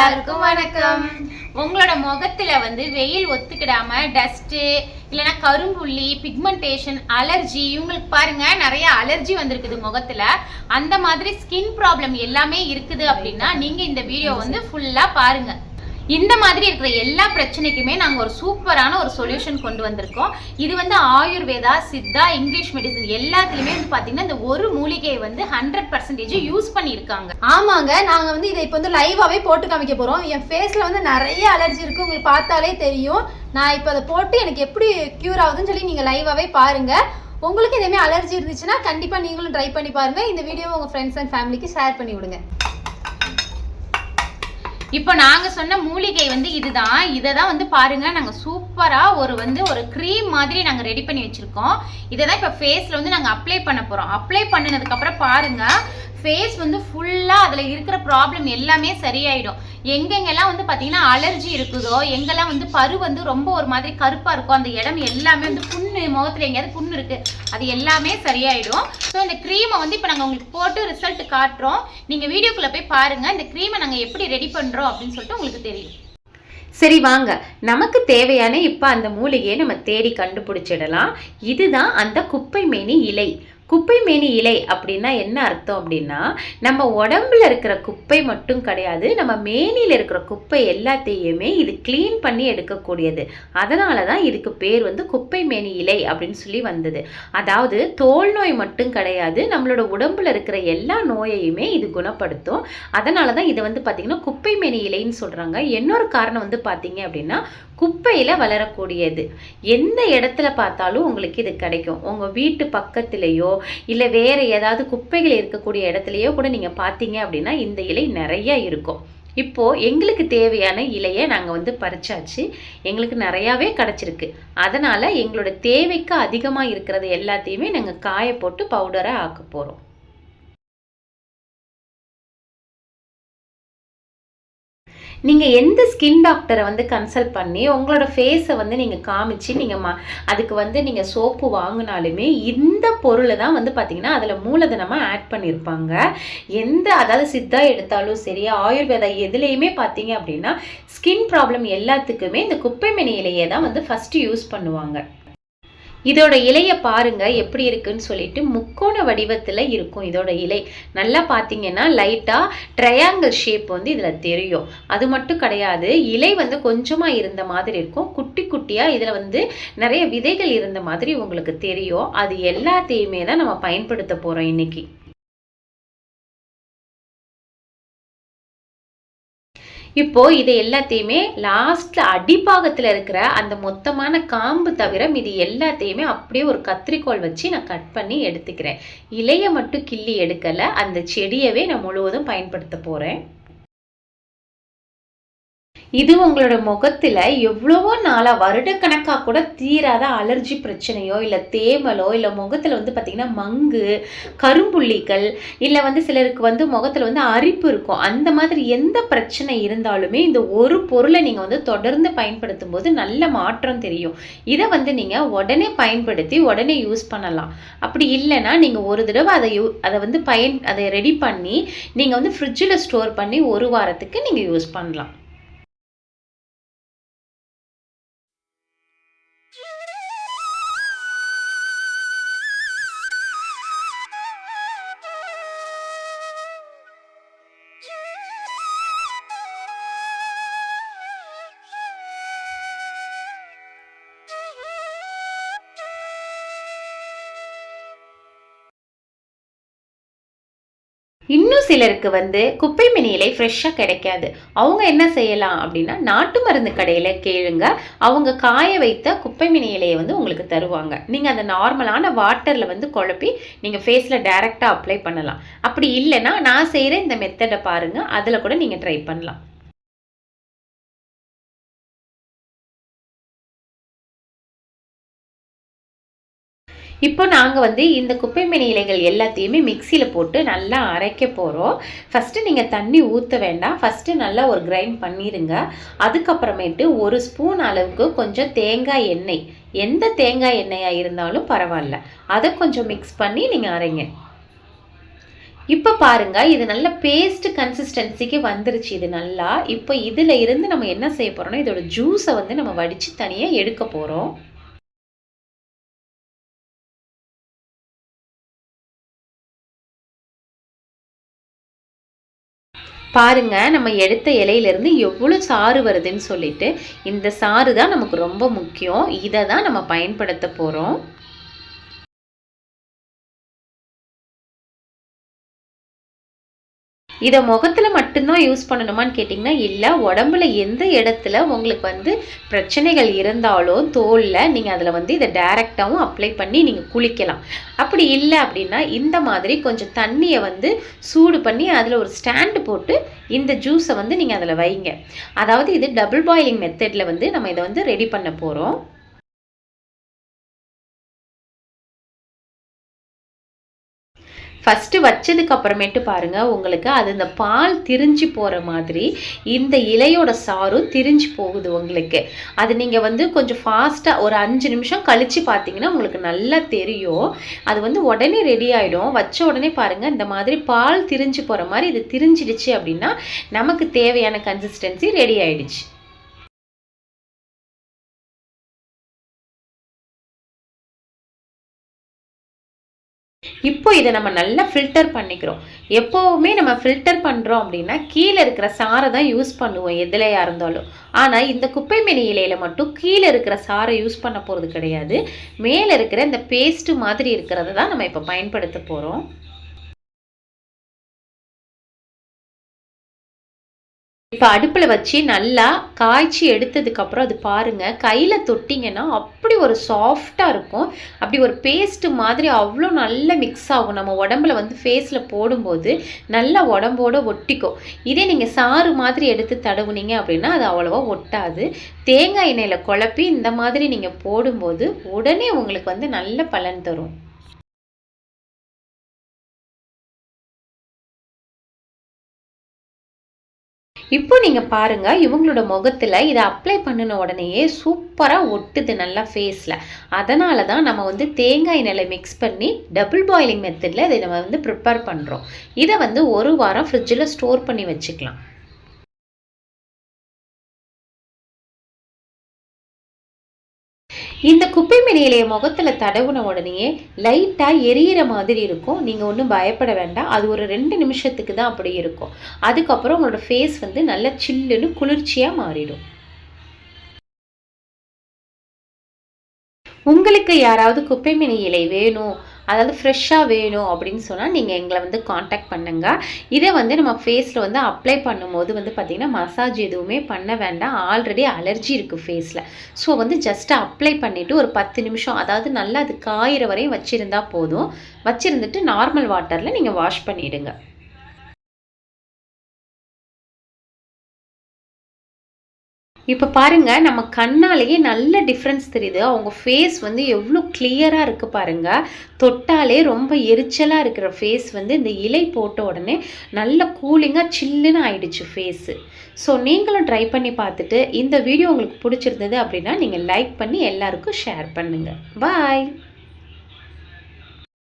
எல்லாருக்கும் வணக்கம். உங்களோட முகத்துல வந்து வெயில் ஒத்துக்கிடாம டஸ்ட் இல்லைன்னா கரும்புள்ளி பிக்மெண்டேஷன் அலர்ஜி இவங்களுக்கு பாருங்க நிறைய அலர்ஜி வந்திருக்குது முகத்துல. அந்த மாதிரி ஸ்கின் ப்ராப்ளம் எல்லாமே இருக்குது அப்படின்னா நீங்க இந்த வீடியோ வந்து ஃபுல்லா பாருங்க. இந்த மாதிரி இருக்கிற எல்லா பிரச்சனைக்குமே நாங்கள் ஒரு சூப்பரான ஒரு சொல்யூஷன் கொண்டு வந்திருக்கோம். இது வந்து ஆயுர்வேதா சித்தா இங்கிலீஷ் மெடிசன் எல்லாத்துலேயுமே வந்து பார்த்தீங்கன்னா இந்த ஒரு மூலிகையை வந்து ஹண்ட்ரட் பர்சன்டேஜ் யூஸ் பண்ணியிருக்காங்க. ஆமாங்க நாங்கள் வந்து இதை இப்போ வந்து லைவாகவே போட்டு காமிக்க போகிறோம் என் ஃபேஸில் வந்து நிறைய அலர்ஜி இருக்கு. உங்களுக்கு பார்த்தாலே தெரியும். நான் இப்போ அதை போட்டு எனக்கு எப்படி க்யூர் ஆகுதுன்னு சொல்லி நீங்கள் லைவாகவே பாருங்க. உங்களுக்கு இதேமாதிரி அலர்ஜி இருந்துச்சுன்னா கண்டிப்பாக நீங்களும் ட்ரை பண்ணி பாருங்கள் இந்த வீடியோ உங்கள் ஃப்ரெண்ட்ஸ் அண்ட் ஃபேமிலிக்கு ஷேர் பண்ணி விடுங்க. இப்போ நாங்கள் சொன்ன மூலிகை வந்து இதுதான். இதை தான் வந்து பாருங்க நாங்கள் சூப்பராக ஒரு வந்து ஒரு க்ரீம் மாதிரி நாங்கள் ரெடி பண்ணி வச்சிருக்கோம். இதை தான் இப்போ ஃபேஸில் வந்து நாங்கள் அப்ளை பண்ண போகிறோம் அப்ளை பண்ணினதுக்கப்புறம் பாருங்கள் பாருங்க ஃபேஸ் வந்து ஃபுல்லாக அதில் இருக்கிற ப்ராப்ளம் எல்லாமே சரியாயிடும். எங்கெங்கெல்லாம் வந்து பார்த்தீங்கன்னா அலர்ஜி இருக்குதோ எங்கெல்லாம் வந்து பரு வந்து ரொம்ப ஒரு மாதிரி கருப்பாக இருக்கும் அந்த இடம் எல்லாமே வந்து புண்ணு முகத்தில் எங்கேயாவது புண்ணு இருக்குது அது எல்லாமே சரியாயிடும். ஸோ இந்த க்ரீமை வந்து இப்போ நாங்கள் உங்களுக்கு போட்டு ரிசல்ட் காட்டுறோம். நீங்கள் வீடியோக்குள்ளே போய் பாருங்கள் இந்த க்ரீமை நாங்கள் எப்படி ரெடி பண்ணுறோம் அப்படின்னு சொல்லிட்டு உங்களுக்கு தெரியும். சரி வாங்க. நமக்கு தேவையான இப்போ அந்த மூலிகையை நம்ம தேடி கண்டுபிடிச்சிடலாம். இதுதான் அந்த குப்பை மேனி இலை. குப்பை மேனி இலை அப்படின்னா என்ன அர்த்தம் அப்படின்னா நம்ம உடம்புல இருக்கிற குப்பை மட்டும் கிடையாது நம்ம மேனியில் இருக்கிற குப்பை எல்லாத்தையுமே இது க்ளீன் பண்ணி எடுக்கக்கூடியது. அதனால தான் இதுக்கு பேர் வந்து குப்பை மேனி இலை அப்படின்னு சொல்லி வந்தது. அதாவது தோல் நோய் மட்டும் கிடையாது நம்மளோட உடம்புல இருக்கிற எல்லா நோயையுமே இது குணப்படுத்தும். அதனால தான் இதை வந்து பார்த்திங்கன்னா குப்பை மேனி இலைன்னு சொல்கிறாங்க இன்னொரு காரணம் வந்து பார்த்தீங்க அப்படின்னா குப்பையில் வளரக்கூடியது. எந்த இடத்துல பார்த்தாலும் உங்களுக்கு இது கிடைக்கும். உங்கள் வீட்டு பக்கத்துலேயோ இல்லை வேறு ஏதாவது குப்பைகள் இருக்கக்கூடிய இடத்துலையோ கூட நீங்கள் பார்த்தீங்க அப்படின்னா இந்த இலை நிறைய இருக்கும். இப்போது எங்களுக்கு தேவையான இலையை நாங்கள் வந்து பறிச்சாச்சு. எங்களுக்கு நிறையாவே கிடச்சிருக்கு. அதனால் எங்களோட தேவைக்கு அதிகமாக இருக்கிறது எல்லாத்தையுமே நாங்கள் காய போட்டு பவுடராக ஆக்க போகிறோம் நீங்கள் எந்த ஸ்கின் டாக்டரை வந்து கன்சல்ட் பண்ணி உங்களோட ஃபேஸை வந்து நீங்கள் காமிச்சு நீங்கள் மா அதுக்கு வந்து நீங்கள் சோப்பு வாங்கினாலுமே இந்த பொருளை தான் வந்து பார்த்தீங்கன்னா அதில் மூலதனமாக ஆட் பண்ணியிருப்பாங்க எந்த அதாவது சித்தா எடுத்தாலும் சரி ஆயுர்வேதா எதுலேயுமே பார்த்தீங்க அப்படின்னா ஸ்கின் ப்ராப்ளம் எல்லாத்துக்குமே இந்த குப்பைமணி இலையை தான் வந்து ஃபஸ்ட்டு யூஸ் பண்ணுவாங்க. இதோட இலையை பாருங்க எப்படி இருக்குன்னு சொல்லிட்டு முக்கோண வடிவத்தில் இருக்கும் இதோட இலை. நல்லா பார்த்தீங்கன்னா லைட்டாக ட்ரையாங்கிள் ஷேப் வந்து இதில் தெரியும். அது மட்டும் கிடையாது இலை வந்து கொஞ்சமாக இருந்த மாதிரி இருக்கும். குட்டி குட்டியாக இதில் வந்து நிறைய விதைகள் இருந்த மாதிரி உங்களுக்கு தெரியும். அது எல்லாத்தையுமே தான் நம்ம பயன்படுத்த போகிறோம் இன்னைக்கு. இப்போது இதை எல்லாத்தையுமே லாஸ்ட்டில் அடிப்பாகத்தில் இருக்கிற அந்த மொத்தமான காம்பு தவிர இது எல்லாத்தையுமே அப்படியே ஒரு கத்திரிக்கோல் வச்சு நான் கட் பண்ணி எடுத்துக்கிறேன். இலையை மட்டும் கிள்ளி எடுக்கலை. அந்த செடியவே நான் முழுவதும் பயன்படுத்த போகிறேன் இது உங்களோட முகத்தில் எவ்வளவோ நாளாக வருடக்கணக்காக கூட தீராத அலர்ஜி பிரச்சனையோ இல்லை தேமலோ இல்லை முகத்தில் வந்து பார்த்தீங்கன்னா மங்கு கரும்புள்ளிகள் இல்லை வந்து சிலருக்கு வந்து முகத்தில் வந்து அரிப்பு இருக்கும். அந்த மாதிரி எந்த பிரச்சனை இருந்தாலுமே இந்த ஒரு பொருளை நீங்கள் வந்து தொடர்ந்து பயன்படுத்தும் போது நல்ல மாற்றம் தெரியும். இதை வந்து நீங்கள் உடனே பயன்படுத்தி உடனே யூஸ் பண்ணலாம். அப்படி இல்லைன்னா நீங்கள் ஒரு தடவை அதை யூ அதை வந்து பயன் அதை ரெடி பண்ணி நீங்கள் வந்து ஃப்ரிட்ஜில் ஸ்டோர் பண்ணி ஒரு வாரத்துக்கு நீங்கள் யூஸ் பண்ணலாம். இன்னும் சிலருக்கு வந்து குப்பை மணி இலை ஃப்ரெஷ்ஷாக கிடைக்காது. அவங்க என்ன செய்யலாம் அப்படின்னா நாட்டு மருந்து கடையில் கேளுங்க. அவங்க காய வைத்த குப்பை மணி இலையை வந்து உங்களுக்கு தருவாங்க. நீங்கள் அந்த நார்மலான வாட்டரில் வந்து குழப்பி நீங்கள் ஃபேஸில் டைரெக்டாக அப்ளை பண்ணலாம். அப்படி இல்லைன்னா நான் செய்கிற இந்த மெத்தடை பாருங்கள் அதில் கூட நீங்கள் ட்ரை பண்ணலாம். இப்போ நாங்கள் வந்து இந்த குப்பைமேனி இலைகள் எல்லாத்தையுமே மிக்சியில் போட்டு நல்லா அரைக்க போகிறோம் ஃபஸ்ட்டு நீங்கள் தண்ணி ஊற்ற வேண்டாம். ஃபஸ்ட்டு நல்லா ஒரு கிரைண்ட் பண்ணிடுங்க அதுக்கப்புறமேட்டு ஒரு ஸ்பூன் அளவுக்கு கொஞ்சம் தேங்காய் எண்ணெய். எந்த தேங்காய் எண்ணெயாக இருந்தாலும் பரவாயில்ல. அதை கொஞ்சம் மிக்ஸ் பண்ணி நீங்கள் அரைங்க. இப்போ பாருங்க இது நல்ல பேஸ்ட் கன்சிஸ்டன்சிக்கு வந்துருச்சு. இது நல்லா. இப்போ இதில் இருந்து நம்ம என்ன செய்ய போறோம்னா இதோட ஜூஸை வந்து நம்ம வடித்து தனியாக எடுக்க போகிறோம் பாருங்க நம்ம எடுத்த இலையிலேருந்து எவ்வளோ சாறு வருதுன்னு சொல்லிட்டு இந்த சாறு தான் நமக்கு ரொம்ப முக்கியம். இதை தான் நம்ம பயன்படுத்த போகிறோம் இதை முகத்தில் மட்டும்தான் யூஸ் பண்ணணுமான்னு கேட்டிங்கன்னா இல்லை உடம்புல எந்த இடத்துல உங்களுக்கு வந்து பிரச்சனைகள் இருந்தாலும் தோலில் நீங்கள் அதில் வந்து இதை டைரெக்டாகவும் அப்ளை பண்ணி நீங்கள் குளிக்கலாம். அப்படி இல்லை அப்படின்னா இந்த மாதிரி கொஞ்சம் தண்ணியை வந்து சூடு பண்ணி அதில் ஒரு ஸ்டாண்டு போட்டு இந்த ஜூஸை வந்து நீங்கள் அதில் வைங்க. அதாவது இது டபுள் பாயிலிங் மெத்தடில் வந்து நம்ம இதை வந்து ரெடி பண்ண போகிறோம் ஃபஸ்ட்டு வச்சதுக்கு அப்புறமேட்டு பாருங்கள் உங்களுக்கு அது இந்த பால் திரிஞ்சு போகிற மாதிரி இந்த இலையோட சாரும் திரிஞ்சு போகுது உங்களுக்கு. அது நீங்கள் வந்து கொஞ்சம் ஃபாஸ்ட்டாக ஒரு அஞ்சு நிமிஷம் கழித்து பார்த்தீங்கன்னா உங்களுக்கு நல்லா தெரியும். அது வந்து உடனே ரெடி ஆகிடும் வச்ச உடனே பாருங்கள் இந்த மாதிரி பால் திரிஞ்சு போகிற மாதிரி இது திரிஞ்சிடுச்சு அப்படின்னா நமக்கு தேவையான கன்சிஸ்டன்சி ரெடி ஆகிடுச்சு இப்போ இதை நம்ம நல்லா ஃபில்டர் பண்ணிக்கிறோம். எப்போவுமே நம்ம ஃபில்டர் பண்ணுறோம் அப்படின்னா கீழே இருக்கிற சாரை தான் யூஸ் பண்ணுவோம் எதுலையாக இருந்தாலும். ஆனால் இந்த குப்பை மேனி இலையில் மட்டும் கீழே இருக்கிற சாரை யூஸ் பண்ண போகிறது கிடையாது. மேலே இருக்கிற இந்த பேஸ்ட்டு மாதிரி இருக்கிறத தான் நம்ம இப்போ பயன்படுத்த போகிறோம் இப்போ அடுப்பில் வச்சு நல்லா காய்ச்சி எடுத்ததுக்கப்புறம் அது பாருங்கள் கையில் தொட்டிங்கன்னா அப்படி ஒரு சாஃப்டாக இருக்கும். அப்படி ஒரு பேஸ்ட்டு மாதிரி அவ்வளோ நல்லா மிக்ஸ் ஆகும். நம்ம உடம்புல வந்து ஃபேஸில் போடும்போது நல்லா உடம்போட ஒட்டிக்கும். இதே நீங்கள் சாறு மாதிரி எடுத்து தடவுனீங்க அப்படின்னா அது அவ்வளோவா ஒட்டாது. தேங்காய் எண்ணெயில் குழப்பி இந்த மாதிரி நீங்கள் போடும்போது உடனே உங்களுக்கு வந்து நல்ல பலன் தரும். இப்போ நீங்கள் பாருங்கள் இவங்களோட முகத்தில் இதை அப்ளை பண்ணின உடனேயே சூப்பராக ஒட்டுது நல்லா ஃபேஸில் அதனால தான் நம்ம வந்து தேங்காய் நிலை மிக்ஸ் பண்ணி டபுள் பாயிலிங் மெத்தடில் இதை நம்ம வந்து ப்ரிப்பேர் பண்ணுறோம் இதை வந்து ஒரு வாரம் ஃப்ரிட்ஜில் ஸ்டோர் பண்ணி வச்சுக்கலாம். இந்த குப்பை மேனியிலைய முகத்தில் தடவுன உடனேயே லைட்டாக எரியிற மாதிரி இருக்கும். நீங்கள் ஒன்றும் பயப்பட வேண்டாம். அது ஒரு ரெண்டு நிமிஷத்துக்கு தான் அப்படி இருக்கும். அதுக்கப்புறம் உங்களோட ஃபேஸ் வந்து நல்லா சில்லுன்னு குளிர்ச்சியாக மாறிடும். உங்களுக்கு யாராவது குப்பைமேனி இலை வேணும். அதாவது ஃப்ரெஷ்ஷாக வேணும் அப்படின்னு சொன்னால் நீங்கள் எங்களை வந்து காண்டாக்ட் பண்ணுங்கள் இதை வந்து நம்ம ஃபேஸில் வந்து அப்ளை பண்ணும்போது வந்து பார்த்திங்கன்னா மசாஜ் எதுவுமே பண்ண வேண்டாம். ஆல்ரெடி அலர்ஜி இருக்குது ஃபேஸில் ஸோ வந்து ஜஸ்ட் அப்ளை பண்ணிவிட்டு ஒரு பத்து நிமிஷம் அதாவது நல்லா அது காயிற வரையும் வச்சுருந்தா போதும். வச்சுருந்துட்டு நார்மல் வாட்டரில் நீங்கள் வாஷ் பண்ணிவிடுங்க இப்போ பாருங்கள் நம்ம கண்ணாலேயே நல்ல டிஃப்ரென்ஸ் தெரியுது. அவங்க ஃபேஸ் வந்து எவ்வளோ கிளியராக இருக்குது பாருங்கள் தொட்டாலே ரொம்ப எரிச்சலாக இருக்கிற ஃபேஸ் வந்து இந்த இலை போட்ட உடனே நல்ல கூலிங்காக சில்லுன்னு ஆயிடுச்சு ஃபேஸு ஸோ நீங்களும் ட்ரை பண்ணி பார்த்துட்டு இந்த வீடியோ உங்களுக்கு பிடிச்சிருந்தது அப்படின்னா நீங்கள் லைக் பண்ணி எல்லாருக்கும் ஷேர் பண்ணுங்கள் பாய்